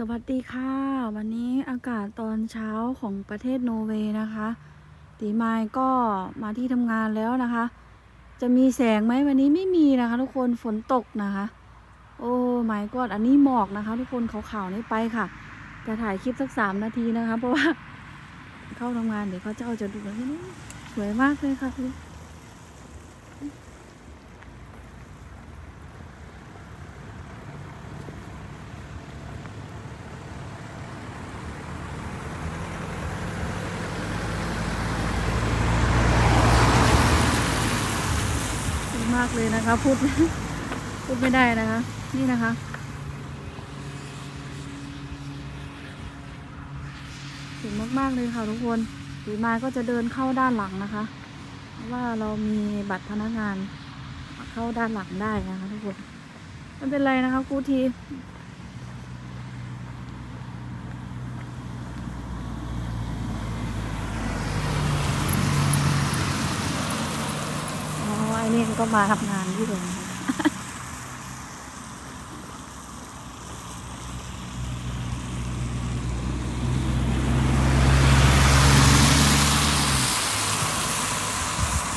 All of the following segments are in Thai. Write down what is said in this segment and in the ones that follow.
สวัสดีค่ะ วันนี้อากาศตอนเช้าของประเทศโนร์เวย์นะคะ ตีไมายก็มาที่ทำงานแล้วนะคะ จะมีแสงไหมวันนี้ไม่มีนะคะ ทุกคนฝนตกนะคะ โอ้ไม่กอดอันนี้หมอกนะคะ ทุกคนขาวๆนี่ไปค่ะ จะถ่ายคลิปสักสามนาทีนะคะ เพราะว่าเข้าทำงานเดี๋ยวเขาจะเอาจะดูแล้วนี่สวยมากเลยค่ะคุณ มากเลยนะคะ พูดพูดไม่ได้นะคะ นี่นะคะ สวยมากๆเลยค่ะทุกคนสีมาก็จะเดินเข้าด้านหลังนะคะ เพราะว่าเรามีบัตรพนักงานเข้าด้านหลังได้นะคะทุกคนไม่เป็นไรนะคะครูที อ๋อไอ้ นี่ก็มาทำงานที่เดิม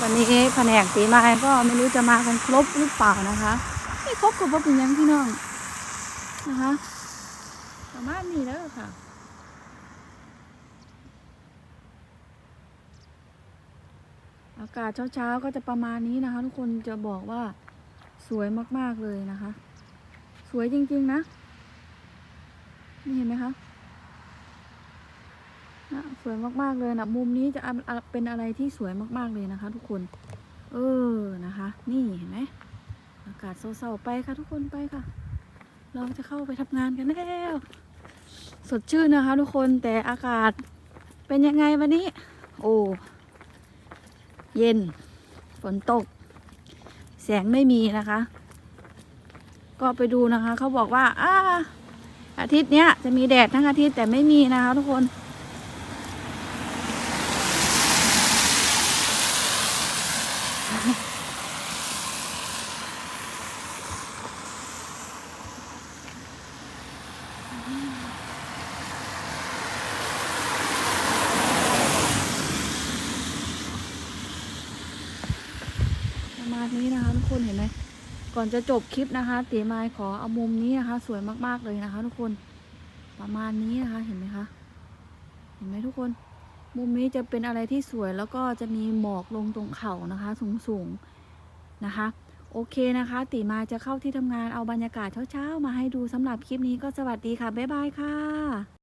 วันนี้แผนกตีไม้ก็ไม่รู้จะมากันครบหรือเปล่านะคะ ไม่ครบก็บ่เป็นยังพี่น้องนะคะประมาณนี้แล้วค่ะ อากาศเช้าๆก็จะประมาณนี้นะคะ ทุกคนจะบอกว่าสวยมากๆเลยนะคะ สวยจริงๆนะนี่เห็นไหมคะนะสวยมากๆเลยนะมุมนี้จะเป็นอะไรที่สวยมากๆเลยนะคะ ทุกคน เออนะคะ นี่เห็นไหมอากาศเศร้าๆไปค่ะ ทุกคนไปค่ะ เราจะเข้าไปทำงานกันแล้วสดชื่นนะคะ ทุกคนแต่อากาศเป็นยังไงวันนี้ โอ้ เย็น ฝนตก แสงไม่มีนะคะ ก็ไปดูนะคะ เขาบอกว่าอาอาทิตย์เนี้ยจะมีแดดทั้งอาทิตย์แต่ไม่มีนะคะทุกคน ประมาณนี้นะคะทุกคนเห็นไหมก่อนจะจบคลิปนะคะตีไม้ขอเอามุมนี้นะคะ สวยมากๆเลยนะคะ ทุกคนประมาณนี้นะคะเห็นไหมคะ เห็นไหมทุกคน มุมนี้จะเป็นอะไรที่สวยแล้วก็จะมีหมอกลงตรงเข่านะคะ สูงๆนะคะ โอเคนะคะ ตีมาจะเข้าที่ทำงานเอาบรรยากาศเช้าๆมาให้ดูสำหรับคลิปนี้ก็สวัสดีค่ะ บ๊ายบายค่ะ